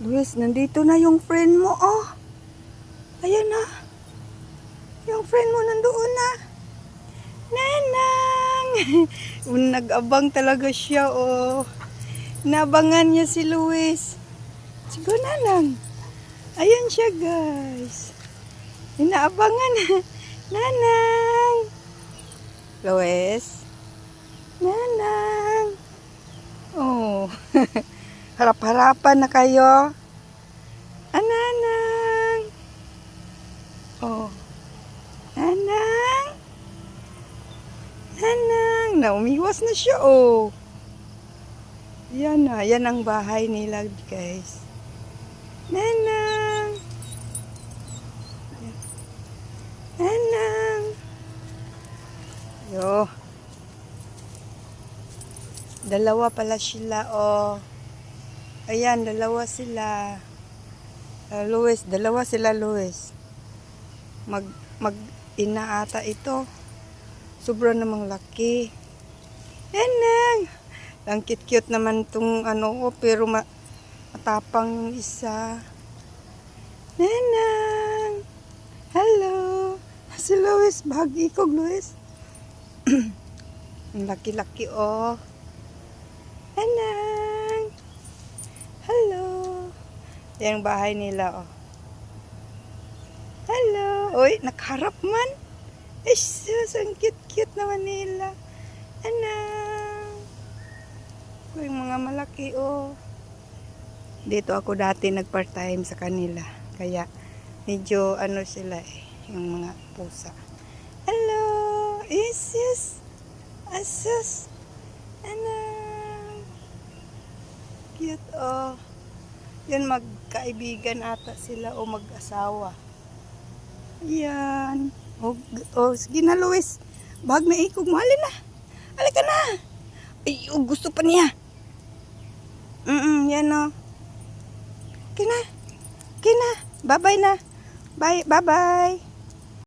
Luis, nandito na yung friend mo, oh. Ayan na. Yung friend mo nandoon na. Nanang! Nag-abang talaga siya, oh. Nabangan niya si Luis. Sigo, Nanang. Ayan siya, guys. Inaabangan. Nanang! Luis? Nanang! Oh. Harap-harapan na kayo. Ananang. Oh. Nanang. Nanang. Na umiwas na siya, oh. Yan na. Yan ang bahay nila, guys. Nanang. Nanang. Yo. Dalawa pala sila, oh. Ayan, dalawa sila. Uh, Luis, dalawa sila, Luis. Mag, mag ina ata ito. Sobra namang laki. Eneng! Ang cute-cute naman tong ano, oh, pero ma matapang yung isa. Nenang! Hello! Si Luis, bahagi ko, Luis. Ang laki-laki, oh. Anang! Hello! Yan ang bahay nila, oh. Hello! Uy, nakaharap man. Ay, sus, ang cute-cute naman nila. Anang! Uy, mga malaki, oh. Dito ako dati nag-part-time sa kanila. Kaya, medyo ano sila eh, yung mga pusa. Hello! Isis! Asus! Anang! Cute, oh. Yan, magkaibigan ata sila o mag-asawa. Yan. O, o sige na, Luis. Bag na ikog mo. Halin na. Halika na. Ay, oh, gusto pa niya. Mm yan, o. Okay na. Okay na. Bye-bye na. Bye, bye-bye.